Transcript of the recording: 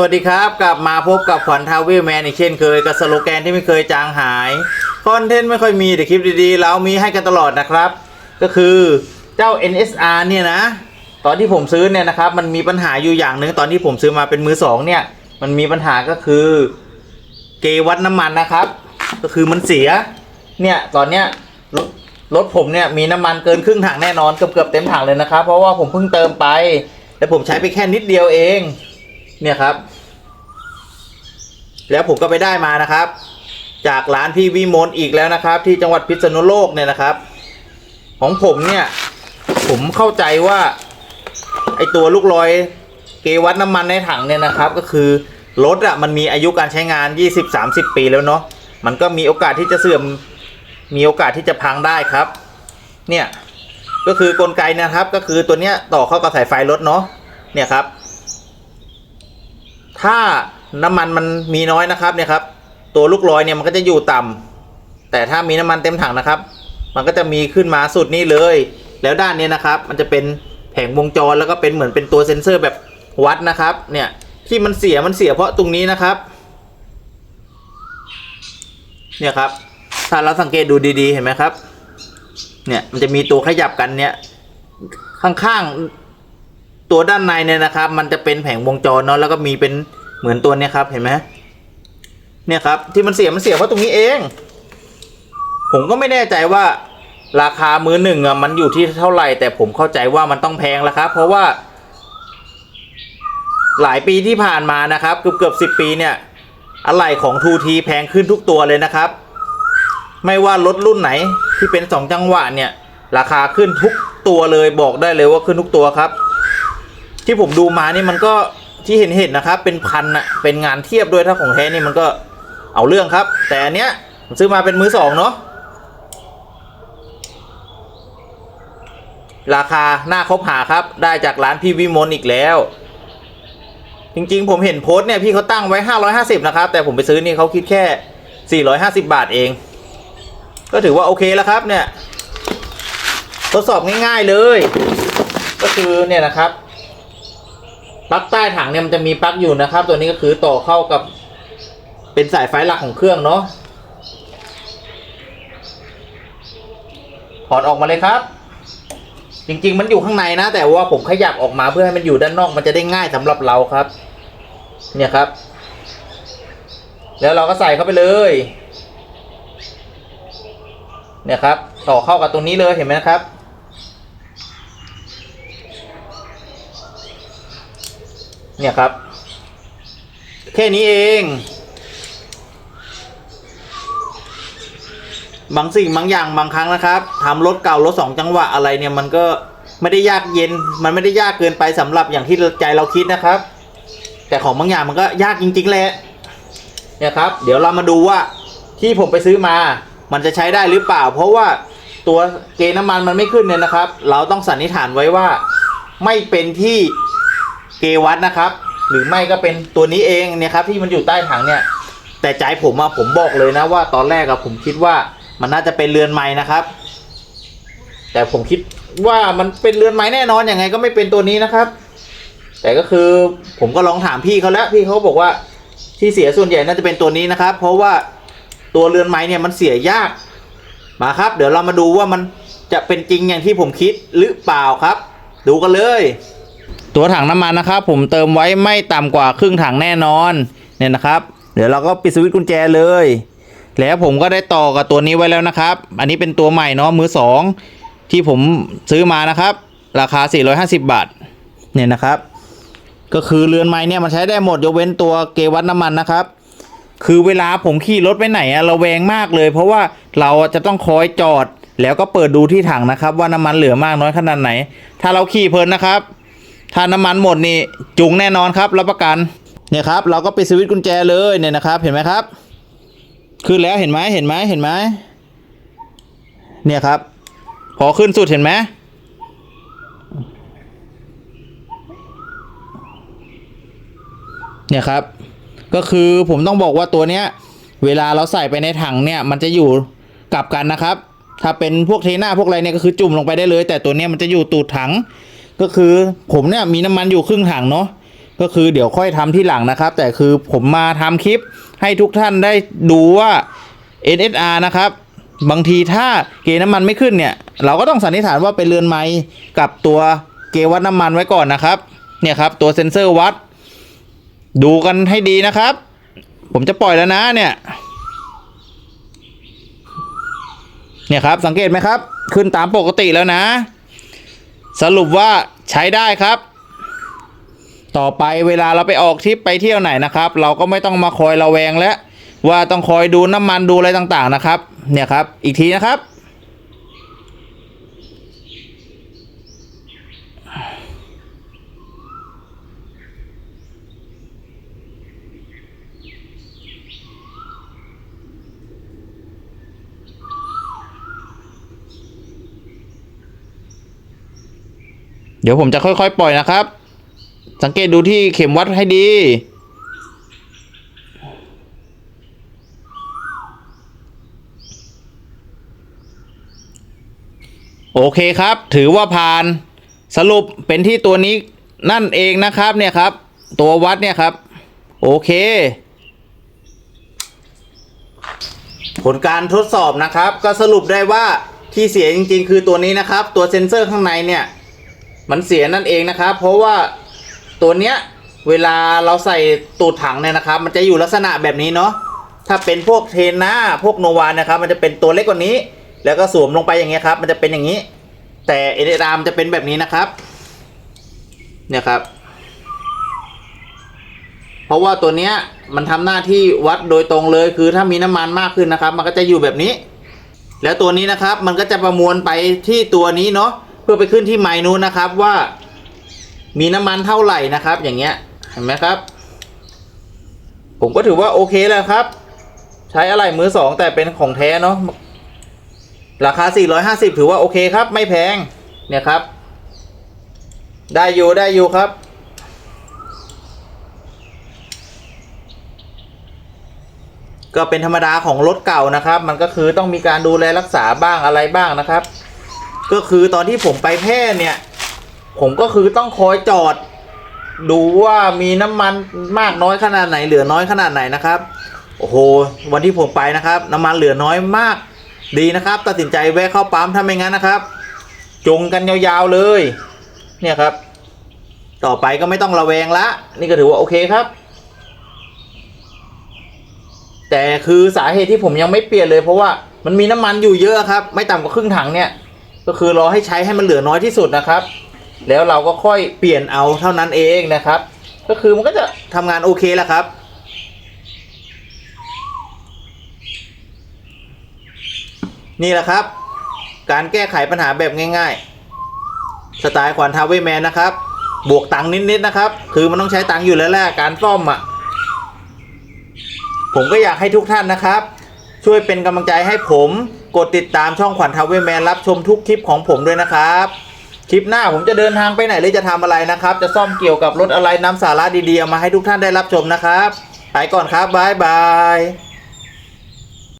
สวัสดีครับกลับมาพบกับขวัญทาวเวลแมนอีกเช่นเคยกับสโลแกนที่ไม่เคยจางหายคอนเทนต์ไม่ค่อยมีแต่คลิปดีๆ เรามีให้กันตลอดนะครับ ก็คือเจ้า NSR เนี่ยนะ ตอนที่ผมซื้อเนี่ยนะครับมันมีปัญหาอยู่อย่างหนึ่งตอนที่ผมซื้อมาเป็นมือสองเนี่ยมันมีปัญหาก็คือเกวัดน้ำมันนะครับ ก็คือมันเสียเนี่ยตอนเนี้ยรถรถผมเนี่ยมีน้ำมันเกินครึ่งถังแน่นอนเกือบเกือบเต็มถังเลยนะครับ เพราะว่าผมเพิ่งเติมไปแต่ผมใช้ไปแค่นิดเดียวเอง เนี่ยครับ แล้วผมก็ไปได้มานะครับ จากร้านพี่วิมลอีกแล้วนะครับ ที่จังหวัดพิษณุโลกเนี่ยนะครับ ของผมเนี่ย ผมเข้าใจว่าไอตัวลูกลอยเกวัดน้ำมันในถังเนี่ยนะครับ ก็คือรถอะมันมีอายุการใช้งาน 20-30 ปีแล้วเนาะมันก็มีโอกาสที่จะเสื่อมมีโอกาสที่จะพังได้ครับ เนี่ยก็คือกลไกนะครับ ก็คือตัวเนี้ยต่อเข้ากับสายไฟรถเนาะเนี่ยครับ ถ้าน้ำมันมันมีน้อยนะครับเนี่ยครับ ตัวลูกลอยเนี่ยมันก็จะอยู่ต่ำแต่ถ้ามีน้ำมันเต็มถังนะครับ มันก็จะมีขึ้นมาสุดนี่เลย แล้วด้านเนี้นะครับ มันจะเป็นแผงวงจรแล้วก็เป็นเหมือนเป็นตัวเซ็นเซอร์แบบวัดนะครับ เนี่ยที่มันเสียมันเสียเพราะตรงนี้นะครับ เนี่ยครับ ถ้าเราสังเกตดูดีๆเห็นไหมครับ เนี่ยมันจะมีตัวขยับกันเนี่ยข้างๆ ตัวด้านในเนี่ยนะครับ มันจะเป็นแผงวงจรเนาะแล้วก็มีเป็นเหมือนตัวเนี้ยครับเห็นไหมเนี่ยครับที่มันเสียมันเสียเพราะตรงนี้เอง ผมก็ไม่แน่ใจว่าราคามือหนึ่งอะมันอยู่ที่เท่าไหร่ แต่ผมเข้าใจว่ามันต้องแพงแล้วครับ เพราะว่า หลายปีที่ผ่านมานะครับ เกือบเกือบสิบปีเนี่ยอะไหล่ของทูทีแพงขึ้นทุกตัวเลยนะครับ ไม่ว่ารถรุ่นไหนที่เป็นสองจังหวะเนี่ย ราคาขึ้นทุกตัวเลยบอกได้เลยว่าขึ้นทุกตัวครับ ที่ผมดูมานี่มันก็ที่เห็นเห็นนะครับ เป็นพันอะเป็นงานเทียบด้วยถ้าของแท้นี่มันก็เอาเรื่องครับ แต่อันเนี้ยผมซื้อมาเป็นมือสองเนาะราคาหน้าคบหาครับ ได้จากร้านพี่วิมลอีกแล้ว จริงๆ ผมเห็นโพสต์เนี่ยพี่เขาตั้งไว้ 550 นะครับ แต่ผมไปซื้อนี่เขาคิดแค่ 450 บาทเอง ก็ถือว่าโอเคแล้วครับเนี่ย ทดสอบง่ายๆเลย ก็คือเนี่ยนะครับ ปลั๊กใต้ถังเนี่ยมันจะมีปลั๊กอยู่นะครับ ตัวนี้ก็คือต่อเข้ากับเป็นสายไฟหลักของเครื่องเนาะถอดออกมาเลยครับ จริง ๆ มันอยู่ข้างในนะ แต่ว่าผมขยับออกมาเพื่อให้มันอยู่ด้านนอกมันจะได้ง่ายสำหรับเราครับ เนี่ยครับ แล้วเราก็ใส่เข้าไปเลย เนี่ยครับ ต่อเข้ากับตรงนี้เลยเห็นไหมครับ เนี่ยครับ แค่นี้เอง บางสิ่งบางอย่างบางครั้งนะครับทำรถเก่ารถสองจังหวะอะไรเนี่ยมันก็ไม่ได้ยากเย็น มันไม่ได้ยากเกินไปสำหรับอย่างที่ใจเราคิดนะครับ แต่ของบางอย่างมันก็ยากจริง ๆแหละเนี่ยครับ เดี๋ยวเรามาดูว่าที่ผมไปซื้อมา มันจะใช้ได้หรือเปล่า เพราะว่าตัวเกณฑ์น้ำมันมันไม่ขึ้นเนี่ยนะครับ เราต้องสันนิษฐานไว้ว่า ไม่เป็นที่ เกวัดนะครับ หรือไม่ก็เป็นตัวนี้เองเนี่ยครับที่มันอยู่ใต้ถังเนี่ย แต่ใจผมอะผมบอกเลยนะว่าตอนแรกอะผมคิดว่ามันน่าจะเป็นเรือนไม้นะครับ แต่ผมคิดว่ามันเป็นเรือนไม้แน่นอนอย่างไงก็ไม่เป็นตัวนี้นะครับ แต่ก็คือผมก็ลองถามพี่เขาแล้วพี่เขาบอกว่าที่เสียส่วนใหญ่น่าจะเป็นตัวนี้นะครับ เพราะว่าตัวเรือนไม้เนี่ยมันเสียยากมาครับ เดี๋ยวเรามาดูว่ามันจะเป็นจริงอย่างที่ผมคิดหรือเปล่าครับ ดูกันเลย ตัวถังน้ำมันนะครับ ผมเติมไว้ไม่ต่ำกว่าครึ่งถังแน่นอนเนี่ยนะครับ เดี๋ยวเราก็ปิดสวิตช์กุญแจเลย แล้วผมก็ได้ต่อกับตัวนี้ไว้แล้วนะครับ อันนี้เป็นตัวใหม่เนาะมือสองที่ผมซื้อมานะครับ ราคา 450 บาทเนี่ยนะครับ ก็คือเรือนไม้เนี่ยมันใช้ได้หมดยกเว้นตัวเกวัดน้ำมันนะครับ คือเวลาผมขี่รถไปไหนอะเราแวงมากเลย เพราะว่าเราจะต้องคอยจอดแล้วก็เปิดดูที่ถังนะครับ ว่าน้ำมันเหลือมากน้อยขนาดไหน ถ้าเราขี่เพลินนะครับ ถ้าน้ำมันหมดนี่จุงแน่นอนครับรับประกันเนี่ยครับ เราก็ไปดสวิตช์กุญแจเลยเนี่ยนะครับเห็นไหมครับ ขึ้นแล้วเห็นไหมเห็นไหมเห็นไหมเนี่ยครับ พอขึ้นสุดเห็นไหมเนี่ยครับ ก็คือผมต้องบอกว่าตัวเนี้ย เวลาเราใส่ไปในถังเนี่ยมันจะอยู่กลับกันนะครับ ถ้าเป็นพวกเทน่าพวกอะไรเนี่ยก็คือจุ่มลงไปได้เลย แต่ตัวเนี้ยมันจะอยู่ตูดถัง ก็คือผมเนี่ยมีน้ำมันอยู่ครึ่งถังเนาะก็คือเดี๋ยวค่อยทำที่หลังนะครับ แต่คือผมมาทำคลิปให้ทุกท่านได้ดูว่า NSR นะครับ บางทีถ้าเกน้ำมันไม่ขึ้นเนี่ย เราก็ต้องสันนิษฐานว่าเป็นเรือนไม้กับตัวเกวัดน้ำมันไว้ก่อนนะครับ เนี่ยครับตัวเซ็นเซอร์วัด ดูกันให้ดีนะครับ ผมจะปล่อยแล้วนะเนี่ยเนี่ยครับสังเกตไหมครับ ขึ้นตามปกติแล้วนะ สรุปว่าใช้ได้ครับ ต่อไปเวลาเราไปออกทริปไปเที่ยวไหนนะครับ เราก็ไม่ต้องมาคอยระแวงแล้วว่าต้องคอยดูน้ำมันดูอะไรต่างๆนะครับ เนี่ยครับ อีกทีนะครับ ดี๋ยวผมจะค่อยๆ ปล่อยนะครับ สังเกตดูที่เข็มวัดให้ดี โอเคครับ ถือว่าผ่านสรุปเป็นที่ตัวนี้นั่นเองนะครับเนี่ยครับ ตัววัดเนี่ยครับ โอเค ผลการทดสอบนะครับ ก็สรุปได้ว่าที่เสียจริงๆ คือตัวนี้นะครับ ตัวเซ็นเซอร์ข้างในเนี่ย มันเสียนั่นเองนะครับ เพราะว่าตัวเนี้ยเวลาเราใส่ตูดถังเนี่ยนะครับ มันจะอยู่ลักษณะแบบนี้เนาะถ้าเป็นพวกเทนนาพวกโนวานนะครับ มันจะเป็นตัวเล็กกว่านี้ แล้วก็สวมลงไปอย่างเงี้ยครับ มันจะเป็นอย่างนี้ แต่เอเดรามจะเป็นแบบนี้นะครับ เนี่ยครับ เพราะว่าตัวเนี้ยมันทำหน้าที่วัดโดยตรงเลย คือถ้ามีน้ำมันมากขึ้นนะครับ มันก็จะอยู่แบบนี้ แล้วตัวนี้นะครับ มันก็จะประมวลไปที่ตัวนี้เนาะ พื่อไปขึ้นที่ไมค์นู้นนะครับว่า มีน้ำมันเท่าไหร่นะครับ อย่างเงี้ยเห็นไหมครับ ผมก็ถือว่าโอเคแล้วครับ ใช้อะไรมือสองแต่เป็นของแท้เนาะราคา 450 ถือว่าโอเคครับ ไม่แพงเนี่ยครับ ได้อยู่ได้อยู่ครับก็เป็นธรรมดาของรถเก่านะครับ มันก็คือต้องมีการดูแลรักษาบ้างอะไรบ้างนะครับ ก็คือตอนที่ผมไปแพร่เนี่ย ผมก็คือต้องคอยจอด ดูว่ามีน้ำมันมากน้อยขนาดไหน เหลือน้อยขนาดไหนนะครับ โอ้โห วันที่ผมไปนะครับ น้ำมันเหลือน้อยมาก ดีนะครับ ตัดสินใจแวะเข้าปั๊มถ้าไม่งั้นนะครับจงกันยาวๆเลย เนี่ยครับ ต่อไปก็ไม่ต้องระแวงละ นี่ก็ถือว่าโอเคครับ แต่คือสาเหตุที่ผมยังไม่เปลี่ยนเลยเพราะว่ามันมีน้ำมันอยู่เยอะครับ ไม่ต่ำกว่าครึ่งถังเนี่ย ก็คือรอให้ใช้ให้มันเหลือน้อยที่สุดนะครับ แล้วเราก็ค่อยเปลี่ยนเอาเท่านั้นเองนะครับ ก็คือมันก็จะทำงานโอเคแล้วครับนี่แหละครับ การแก้ไขปัญหาแบบง่ายๆ สไตล์ขวัญทาวเวแมนนะครับ บวกตังค์นิดๆนะครับ คือมันต้องใช้ตังค์อยู่แล้วแหละการซ่อมอะ ผมก็อยากให้ทุกท่านนะครับ ช่วยเป็นกำลังใจให้ผม กดติดตามช่องขวัญทาวเวย์แมนรับชมทุกคลิปของผมด้วยนะครับ คลิปหน้าผมจะเดินทางไปไหนหรือจะทำอะไรนะครับ จะซ่อมเกี่ยวกับรถอะไรนำสาระดีๆมาให้ทุกท่านได้รับชมนะครับ ไปก่อนครับบ๊ายบาย